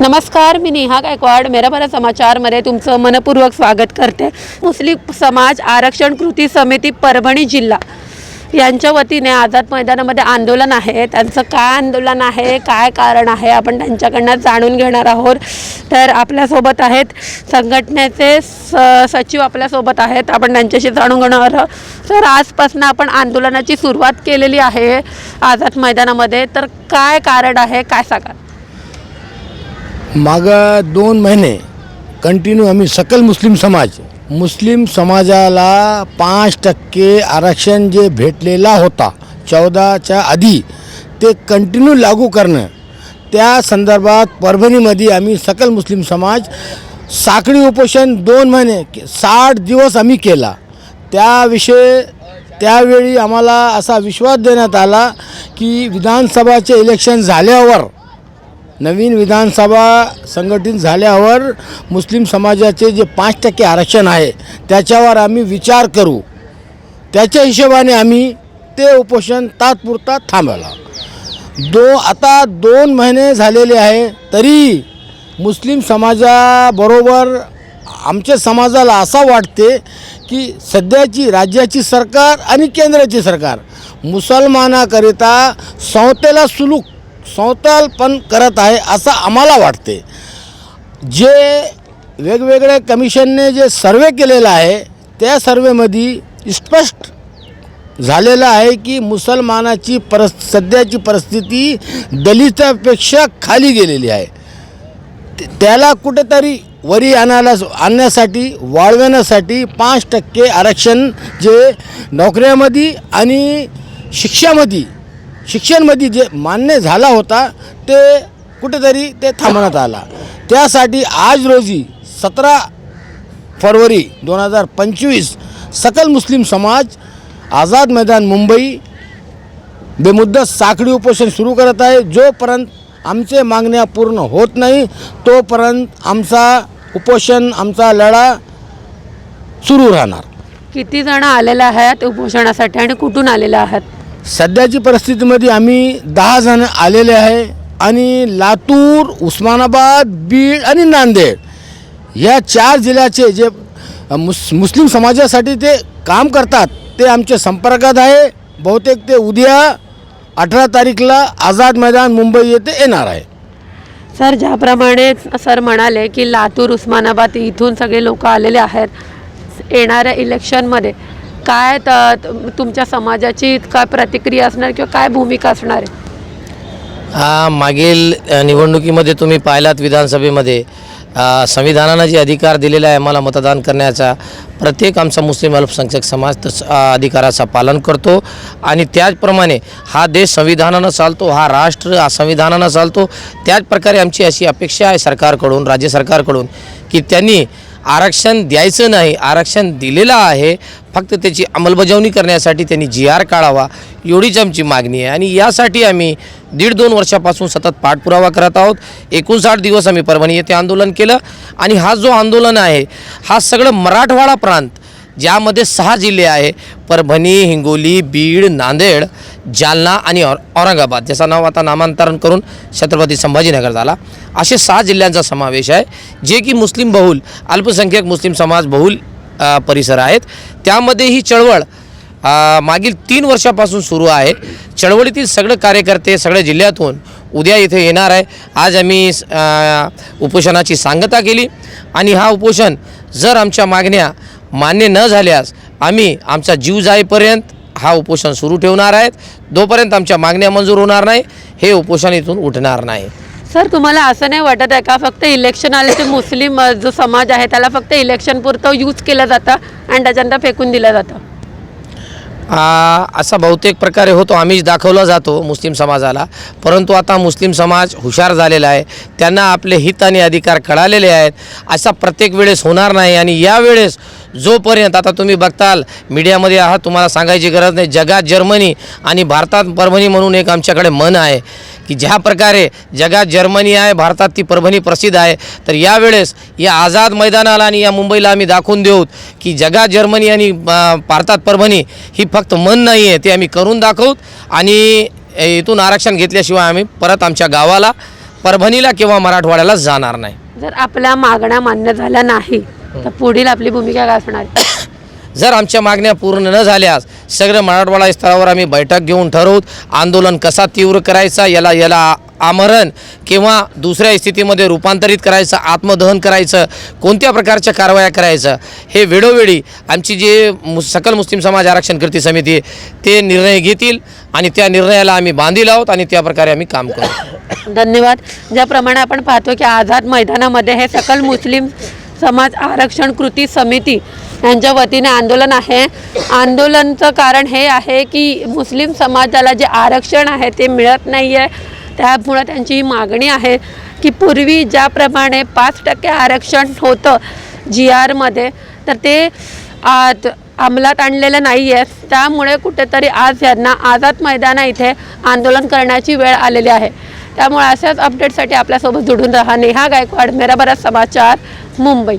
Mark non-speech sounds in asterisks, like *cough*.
नमस्कार मी नेहा गायकवाड. मेरा समाचारमध्ये तुमचं मनपूर्वक स्वागत करते. मुस्लिम समाज आरक्षण कृती समिती परभणी जिल्हा यांच्या वतीने आझाद मैदानामध्ये आंदोलन आहे. त्यांचं काय आंदोलन आहे? काय कारण आहे? आपण त्यांच्याकडनं जाणून घेणार आहोत. तर आपल्यासोबत आहेत संघटनेचे स सचिव आपल्यासोबत आहेत. आपण त्यांच्याशी जाणून घेणार आहोत. तर आजपासून आपण आंदोलनाची सुरुवात केलेली आहे आझाद मैदानामध्ये. तर काय कारण आहे? काय सांगा मागं दोन महिने कंटिन्यू आम्ही सकल मुस्लिम समाज मुस्लिम समाजाला पाच टक्के आरक्षण जे भेटलेला होता चौदाच्या आधी ते कंटिन्यू लागू करणं त्या संदर्भात परभणीमध्ये आम्ही सकल मुस्लिम समाज साखळी उपोषण दोन महिने साठ दिवस आम्ही केला. त्याविषयी त्यावेळी आम्हाला असा विश्वास देण्यात आला की विधानसभाचे इलेक्शन झाल्यावर नवीन विधानसभा संघटित झाल्यावर मुस्लिम समाजाचे जे पाच टक्के आरक्षण आहे त्याच्यावर आम्ही विचार करू. त्याच्या हिशोबाने आम्ही ते उपोषण तात्पुरता थांबवला. दो आता दोन महिने झालेले आहे तरी मुस्लिम समाजाबरोबर आमच्या समाजाला असं वाटते की सध्याची राज्याची सरकार आणि केंद्राची सरकार मुसलमानाकरिता संवतेला सुलूक संतालपण करत आहे असं आम्हाला वाटते. जे वेगवेगळ्या कमिशनने जे सर्वे केलेला आहे त्या सर्वेमध्ये स्पष्ट झालेलं आहे की मुसलमानाची परस सध्याची परिस्थिती दलितापेक्षा खाली गेलेली आहे. त्याला कुठेतरी वरी आणायला आणण्यासाठी वाढवण्यासाठी पाच टक्के आरक्षण जे नोकऱ्यामध्ये आणि शिक्षामध्ये शिक्षणमध्ये जे मान्य झाला होता ते कुठेतरी ते थांबवण्यात आला. त्यासाठी आज रोजी सतरा फरवरी दोन हजार पंचवीस सकल मुस्लिम समाज आझाद मैदान मुंबई बेमुद्दत साखळी उपोषण सुरू करत आहे. जोपर्यंत आमचे मागण्या पूर्ण होत नाही तोपर्यंत आमचा उपोषण आमचा लढा सुरू राहणार. किती जण आलेले आहेत उपोषणासाठी आणि कुठून आलेले आहात? सध्याची परिस्थितीमध्ये आम्ही दहा जण आलेले आहे आणि लातूर उस्मानाबाद बीड आणि नांदेड या चार जिल्ह्याचे जे मुस मुस्लिम समाजासाठी ते काम करतात ते आमच्या संपर्कात आहे. बहुतेक ते उद्या अठरा तारीखला आझाद मैदान मुंबई येथे येणार आहे. सर ज्याप्रमाणे सर म्हणाले की लातूर उस्मानाबाद इथून सगळे लोक आलेले आहेत येणाऱ्या इलेक्शनमध्ये काय तुमच्या समाजाची काय प्रतिक्रिया असणार किंवा काय भूमिका असणार आहे? हा मागील निवडणुकीमध्ये तुम्ही पाहिलात विधानसभेमध्ये. संविधानानं जे अधिकार दिलेला आहे आम्हाला मतदान करण्याचा प्रत्येक आमचा मुस्लिम अल्पसंख्याक समाज तस पालन करतो. आणि त्याचप्रमाणे हा देश संविधानानं चालतो हा राष्ट्र हा संविधानानं चालतो. त्याच प्रकारे आमची अशी अपेक्षा आहे सरकारकडून राज्य सरकारकडून की त्यांनी आरक्षण द्यायचं नाही आरक्षण दिलेलं आहे. फक्त त्याची अंमलबजावणी करण्यासाठी त्यांनी जी आर काढावा एवढीच आमची मागणी आहे. आणि यासाठी आम्ही दीड दोन वर्षापासून सतत पाठपुरावा करत आहोत. एकोणसाठ दिवस आम्ही परभणी येथे आंदोलन केलं. आणि हा जो आंदोलन आहे हा सगळं मराठवाडा प्रांत ज्यामध्ये सहा जिल्हे आहे. परभणी हिंगोली बीड नांदेड जालना आणि और औरंगाबाद. ज्याचं नाव आता नामांतरण करून छत्रपती संभाजीनगर झाला. असे सहा जिल्ह्यांचा समावेश आहे जे की मुस्लिम बहुल अल्पसंख्याक मुस्लिम समाज बहुल परिसर आहेत. त्यामध्ये ही चळवळ मागील तीन वर्षापासून सुरू आहे. चळवळीतील सगळे कार्यकर्ते सगळ्या जिल्ह्यातून उद्या इथे येणार आहे. आज आम्ही उपोषणाची सांगता केली. आणि हा उपोषण जर आमच्या मागण्या मान्य न झाल्यास आम्ही आमचा जीव जाईपर्यंत हा उपोषण सुरू ठेवणार आहेत. दोपर्यंत आमच्या मागण्या मंजूर होणार नाही. हे उपोषण इथून उठणार नाही. सर तुम्हाला असं नाही वाटत आहे का? फक्त इलेक्शन आले ते मुस्लिम जो समाज आहे त्याला फक्त इलेक्शन पुरतं यूज केलं जातं आणि त्याच्यानंतर फेकून दिलं जातं? असा बहुतेक प्रकारे होतो. आम्हीच दाखवला जातो मुस्लिम समाजाला. परंतु आता मुस्लिम समाज हुशार झालेला आहे. त्यांना आपले हित आणि अधिकार कळालेले आहेत. असा प्रत्येक वेळेस होणार नाही आणि यावेळेस जोपर्यंत आता तुम्ही बघताल मीडियामध्ये आहात तुम्हाला सांगायची गरज नाही. जगात जर्मनी आणि भारतात परभणी म्हणून एक आमच्याकडे मन आहे की ज्या प्रकारे जगात जर्मनी आहे भारतात ती परभणी प्रसिद्ध आहे तर यावेळेस या आझाद मैदानाला आणि या मुंबईला आम्ही दाखवून देऊ की जगात जर्मनी आणि भारतात परभणी ही फक्त मन नाही आहे ते आम्ही करून दाखवू. आणि इथून आरक्षण घेतल्याशिवाय आम्ही परत आमच्या गावाला परभणीला किंवा मराठवाड्याला जाणार नाही. जर आपल्या मागण्या मान्य झाल्या नाही तर पुढील आपली भूमिका काय असणार? *coughs* जर आमच्या मागण्या पूर्ण न झाल्यास सगळं मराठवाडा स्तरावर आम्ही बैठक घेऊन ठरवूत आंदोलन कसा तीव्र करायचा याला याला आमरण किंवा दुसऱ्या स्थितीमध्ये रूपांतरित करायचं आत्मदहन करायचं कोणत्या प्रकारच्या कारवाया करायचं हे वेळोवेळी आमची जे मु सकल मुस्लिम समाज आरक्षण कृती समिती आहे, ते निर्णय घेतील आणि त्या निर्णयाला आम्ही बांधील आहोत आणि त्या प्रकारे आम्ही काम करू. *coughs* धन्यवाद. ज्याप्रमाणे आपण पाहतो की आझाद मैदानामध्ये हे सकल मुस्लिम समाज आरक्षण कृती समिती यांच्या वतीने आंदोलन आहे. आंदोलनचं कारण हे आहे की मुस्लिम समाजाला जे आरक्षण आहे ते मिळत नाही आहे त्यामुळं त्यांची ही मागणी आहे की पूर्वी ज्याप्रमाणे पाच टक्के आरक्षण होतं जी आरमध्ये तर ते आत अंमलात आणलेलं नाही आहे त्यामुळे कुठेतरी आज यांना आझाद मैदाना इथे आंदोलन करण्याची वेळ आलेली आहे. त्यामुळे अशाच अपडेटसाठी आपल्यासोबत जुडून राहा. नेहा गायकवाड मेरा बरा समाचार मुंबई.